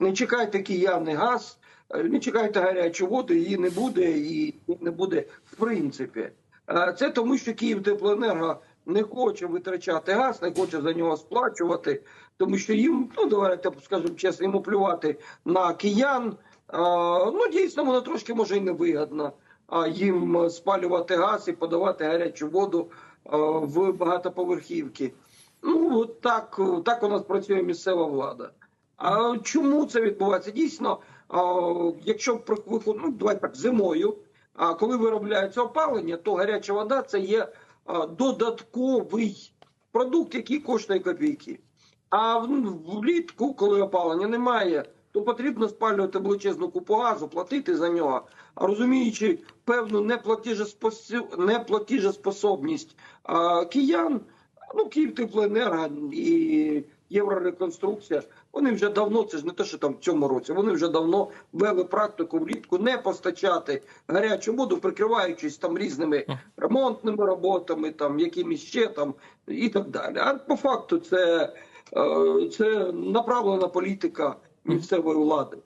Не чекайте киянний газ, е, не чекайте гарячу воду, її не буде і не буде в принципі. Е, Це тому, що Київтеплоенерго не хоче витрачати газ, не хоче за нього сплачувати, тому що їм, ну давайте скажемо чесно, йому плювати на киян. Е, Ну дійсно, воно трошки може і невигідно їм спалювати газ і подавати гарячу воду в багатоповерхівки. Ну так, так у нас працює місцева влада. А чому це відбувається? Дійсно, якщо ну, давайте так, зимою, коли виробляється опалення, то гаряча вода це є додатковий продукт, який коштує копійки. А влітку, коли опалення немає, то потрібно спалювати величезну купу газу, платити за нього. Розуміючи певну неплатіжеспособність киян, ну Київтеплоенерго і Єврореконструкція, вони вже давно, це ж не те, що там в цьому році, вони вже давно вели практику влітку не постачати гарячу воду, прикриваючись там різними ремонтними роботами, там якимись ще там і так далі. А по факту це, е, це направлена політика місцевої влади.